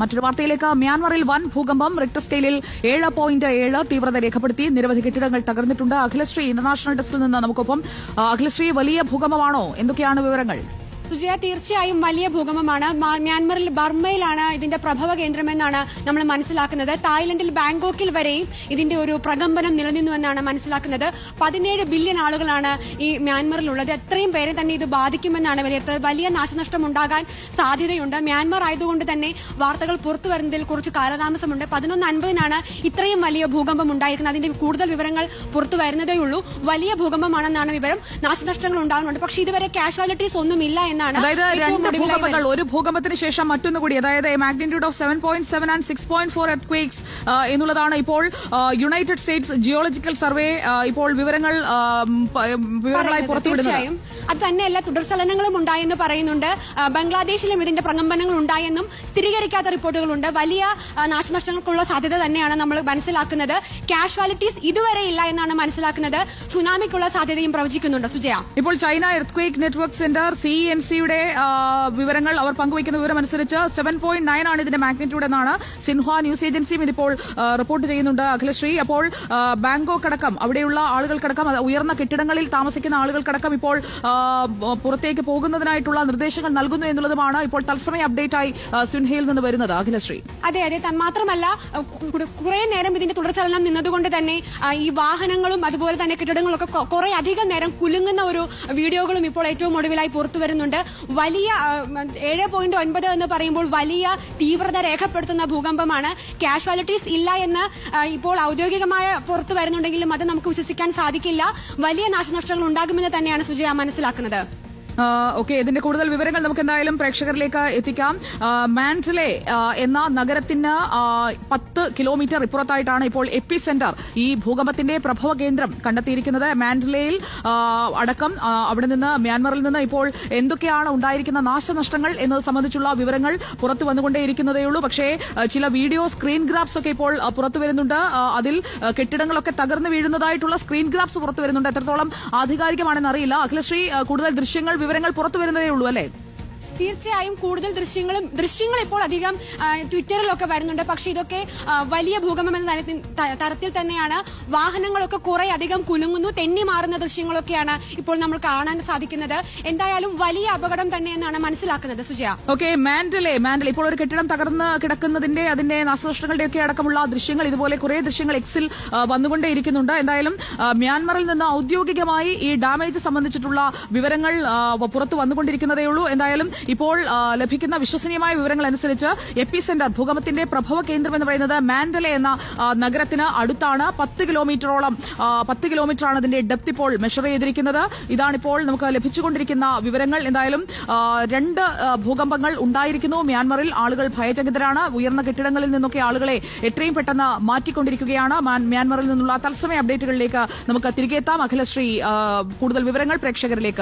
മറ്റൊരു വാർത്തയിലേക്ക്. മ്യാൻമറിൽ വൻ ഭൂകമ്പം റിക്ടർ സ്കെയിലിൽ ഏഴ് പോയിന്റ് ഏഴ് തീവ്രത രേഖപ്പെടുത്തി. നിരവധി കെട്ടിടങ്ങൾ തകർന്നിട്ടുണ്ട്. അഖിലശ്രീ ഇന്റർനാഷണൽ ഡെസ്കിൽ നിന്ന് നമുക്കൊപ്പം അഖിലശ്രീ വലിയ ഭൂകമ്പമാണോ? എന്തൊക്കെയാണ് വിവരങ്ങൾ? സുജയ തീർച്ചയായും വലിയ ഭൂകമ്പമാണ്. മ്യാൻമറിൽ ബർമയിലാണ് ഇതിന്റെ പ്രഭവ കേന്ദ്രമെന്നാണ് നമ്മൾ മനസ്സിലാക്കുന്നത്. തായ്ലൻഡിൽ ബാങ്കോക്കിൽ വരെയും ഇതിന്റെ ഒരു പ്രകമ്പനം നിലനിന്നുവെന്നാണ് മനസ്സിലാക്കുന്നത്. പതിനേഴ് ബില്യൺ ആളുകളാണ് ഈ മ്യാൻമറിലുള്ളത്. എത്രയും പേരെ തന്നെ ഇത് ബാധിക്കുമെന്നാണ് വിലയിരുത്തുന്നത് വലിയ നാശനഷ്ടം ഉണ്ടാകാൻ സാധ്യതയുണ്ട്. മ്യാൻമർ ആയതുകൊണ്ട് തന്നെ വാർത്തകൾ പുറത്തു വരുന്നതിൽ കുറച്ച് കാലതാമസമുണ്ട്. പതിനൊന്ന് അൻപതിനാണ് ഇത്രയും വലിയ ഭൂകമ്പം ഉണ്ടായിരിക്കുന്നത്. അതിന്റെ കൂടുതൽ വിവരങ്ങൾ പുറത്തു വരുന്നതേയുള്ളൂ. വലിയ ഭൂകമ്പമാണെന്നാണ് വിവരം. നാശനഷ്ടങ്ങൾ ഉണ്ടാകുന്നുണ്ട്. പക്ഷേ ഇതുവരെ കാഷ്വാലിറ്റീസ് ഒന്നുമില്ല എന്നാണ് അതായത് രണ്ട് ഭൂകമ്പങ്ങൾ ഒരു ഭൂകമ്പത്തിന് ശേഷം മറ്റൊന്ന് കൂടി അതായത് magnitude of seven point seven and six point four earthquakes എന്നുള്ളതാണ് ഇപ്പോൾ യുണൈറ്റഡ് സ്റ്റേറ്റ്സ് ജിയോളജിക്കൽ സർവേ ഇപ്പോൾ വിവരങ്ങൾ വിവരങ്ങളായി. തീർച്ചയായും. അത് തന്നെയല്ല തുടർചലനങ്ങളും ഉണ്ടായെന്ന് പറയുന്നുണ്ട്. ബംഗ്ലാദേശിലും ഇതിന്റെ പ്രകമ്പനങ്ങൾ ഉണ്ടായെന്നും സ്ഥിരീകരിക്കാത്ത റിപ്പോർട്ടുകളുണ്ട്. വലിയ നാശനഷ്ടങ്ങൾക്കുള്ള സാധ്യത തന്നെയാണ് നമ്മൾ മനസ്സിലാക്കുന്നത്. കാഷ്വാലിറ്റീസ് ഇതുവരെ ഇല്ല എന്നാണ് മനസ്സിലാക്കുന്നത്. സുനാമിക്കുള്ള സാധ്യതയും പ്രവചിക്കുന്നുണ്ട്. സുജയ. ഇപ്പോൾ China earthquake network centre C N സിയുടെ വിവരങ്ങൾ അവർ പങ്കുവയ്ക്കുന്ന വിവരം അനുസരിച്ച് സെവൻ പോയിന്റ് നയൻ ആണ് ഇതിന്റെ മാഗ്നിറ്റ്യൂഡ് എന്നാണ് സിൻഹ ന്യൂസ് ഏജൻസിയും ഇതിപ്പോൾ റിപ്പോർട്ട് ചെയ്യുന്നുണ്ട് അഖിലശ്രീ. അപ്പോൾ ബാങ്കോക്ക് അടക്കം അവിടെയുള്ള ആളുകൾക്കടക്കം ഉയർന്ന കെട്ടിടങ്ങളിൽ താമസിക്കുന്ന ആളുകൾക്കടക്കം ഇപ്പോൾ പുറത്തേക്ക് പോകുന്നതിനായിട്ടുള്ള നിർദ്ദേശങ്ങൾ നൽകുന്നു എന്നുള്ളതുമാണ് ഇപ്പോൾ തത്സമയ അപ്ഡേറ്റായി സിൻഹയിൽ നിന്ന് വരുന്നത് അഖിലശ്രീ. അതെ അതെ മാത്രമല്ല കുറെ നേരം ഇതിന്റെ തുടർചലനം നിന്നതുകൊണ്ട് തന്നെ ഈ വാഹനങ്ങളും അതുപോലെ തന്നെ കെട്ടിടങ്ങളൊക്കെ കുറെ അധികം നേരം കുലുങ്ങുന്ന ഒരു വീഡിയോകളും ഇപ്പോൾ ഏറ്റവും ഒടുവിലായി പുറത്തു വരുന്നുണ്ട്. വലിയ ഏഴ് പോയിന്റ് ഒൻപത് എന്ന് പറയുമ്പോൾ വലിയ തീവ്രത രേഖപ്പെടുത്തുന്ന ഭൂകമ്പമാണ്. കാഷ്വാലിറ്റീസ് ഇല്ല എന്ന് ഇപ്പോൾ ഔദ്യോഗികമായ പുറത്തു വരുന്നുണ്ടെങ്കിലും അത് നമുക്ക് വിശ്വസിക്കാൻ സാധിക്കില്ല. വലിയ നാശനഷ്ടങ്ങൾ ഉണ്ടാകുമെന്ന് തന്നെയാണ് സുജയ മനസ്സിലാക്കുന്നത്. ഓക്കെ ഇതിന്റെ കൂടുതൽ വിവരങ്ങൾ നമുക്ക് എന്തായാലും പ്രേക്ഷകരിലേക്ക് എത്തിക്കാം. മാൻഡലെ എന്ന നഗരത്തിന് പത്ത് കിലോമീറ്റർ ഇപ്പുറത്തായിട്ടാണ് ഇപ്പോൾ എപ്പി സെന്റർ ഈ ഭൂകമ്പത്തിന്റെ പ്രഭവ കേന്ദ്രം കണ്ടെത്തിയിരിക്കുന്നത്. മാൻഡലയിൽ അടക്കം അവിടെ നിന്ന് മ്യാൻമറിൽ നിന്ന് ഇപ്പോൾ എന്തൊക്കെയാണ് ഉണ്ടായിരിക്കുന്ന നാശനഷ്ടങ്ങൾ എന്നത് സംബന്ധിച്ചുള്ള വിവരങ്ങൾ പുറത്തു വന്നുകൊണ്ടേയിരിക്കുന്നതേയുള്ളൂ പക്ഷേ ചില വീഡിയോ സ്ക്രീൻ ഗ്രാഫ്സ് ഒക്കെ ഇപ്പോൾ പുറത്തു വരുന്നുണ്ട്. അതിൽ കെട്ടിടങ്ങളൊക്കെ തകർന്നു വീഴുന്നതായിട്ടുള്ള സ്ക്രീൻ ഗ്രാഫ്സ് പുറത്തു വരുന്നുണ്ട്. എത്രത്തോളം ആധികാരികമാണെന്ന് അറിയില്ല. അഖിലശ്രീ കൂടുതൽ ദൃശ്യങ്ങൾ വിവരങ്ങൾ പുറത്തു വരുന്നതേ ഉള്ളൂ അല്ലേ? തീർച്ചയായും കൂടുതൽ ദൃശ്യങ്ങളും ദൃശ്യങ്ങൾ ഇപ്പോൾ അധികം ട്വിറ്ററിലൊക്കെ വരുന്നുണ്ട്. പക്ഷേ ഇതൊക്കെ വലിയ ഭൂകമ്പം എന്ന തരത്തിൽ- തന്നെയാണ്. വാഹനങ്ങളൊക്കെ കുറെ അധികം കുലുങ്ങുന്നു തെന്നി മാറുന്ന ദൃശ്യങ്ങളൊക്കെയാണ് ഇപ്പോൾ നമ്മൾ കാണാൻ സാധിക്കുന്നത്. എന്തായാലും വലിയ അപകടം തന്നെ എന്നാണ് മനസ്സിലാക്കുന്നത്. സുജയ. ഓക്കെ മാൻഡലെ മാൻഡൽ ഇപ്പോൾ ഒരു കെട്ടിടം തകർന്ന് കിടക്കുന്നതിന്റെ അതിന്റെ നാശനഷ്ടങ്ങളുടെ ഒക്കെ അടക്കമുള്ള ദൃശ്യങ്ങൾ ഇതുപോലെ കുറെ ദൃശ്യങ്ങൾ എക്സിൽ വന്നുകൊണ്ടേയിരിക്കുന്നുണ്ട്. എന്തായാലും മ്യാൻമറിൽ നിന്ന് ഔദ്യോഗികമായി ഈ ഡാമേജ് സംബന്ധിച്ചിട്ടുള്ള വിവരങ്ങൾ പുറത്തു വന്നുകൊണ്ടിരിക്കുന്നതേയുള്ളൂ. എന്തായാലും ഇപ്പോൾ ലഭിക്കുന്ന വിശ്വസനീയമായ വിവരങ്ങൾ അനുസരിച്ച് എപ്പി സെന്റർ ഭൂകമ്പത്തിന്റെ പ്രഭവ കേന്ദ്രം എന്ന് പറയുന്നത് മാൻഡലെ എന്ന നഗരത്തിന് അടുത്താണ്. പത്ത് കിലോമീറ്ററോളം പത്ത് കിലോമീറ്ററാണ് അതിന്റെ ഡെപ്ത് ഇപ്പോൾ മെഷർ ചെയ്തിരിക്കുന്നത്. ഇതാണിപ്പോൾ നമുക്ക് ലഭിച്ചുകൊണ്ടിരിക്കുന്ന വിവരങ്ങൾ. എന്തായാലും രണ്ട് ഭൂകമ്പങ്ങൾ ഉണ്ടായിരിക്കുന്നു. മ്യാൻമറിൽ ആളുകൾ ഭയചകിതരാണ്. ഉയർന്ന കെട്ടിടങ്ങളിൽ നിന്നൊക്കെ ആളുകളെ എത്രയും പെട്ടെന്ന് മാറ്റിക്കൊണ്ടിരിക്കുകയാണ്. മ്യാൻമറിൽ നിന്നുള്ള തത്സമയ അപ്ഡേറ്റുകളിലേക്ക് നമുക്ക് തിരികെ എത്താം. അഖിലശ്രീ കൂടുതൽ വിവരങ്ങൾ പ്രേക്ഷകരിലേക്ക്.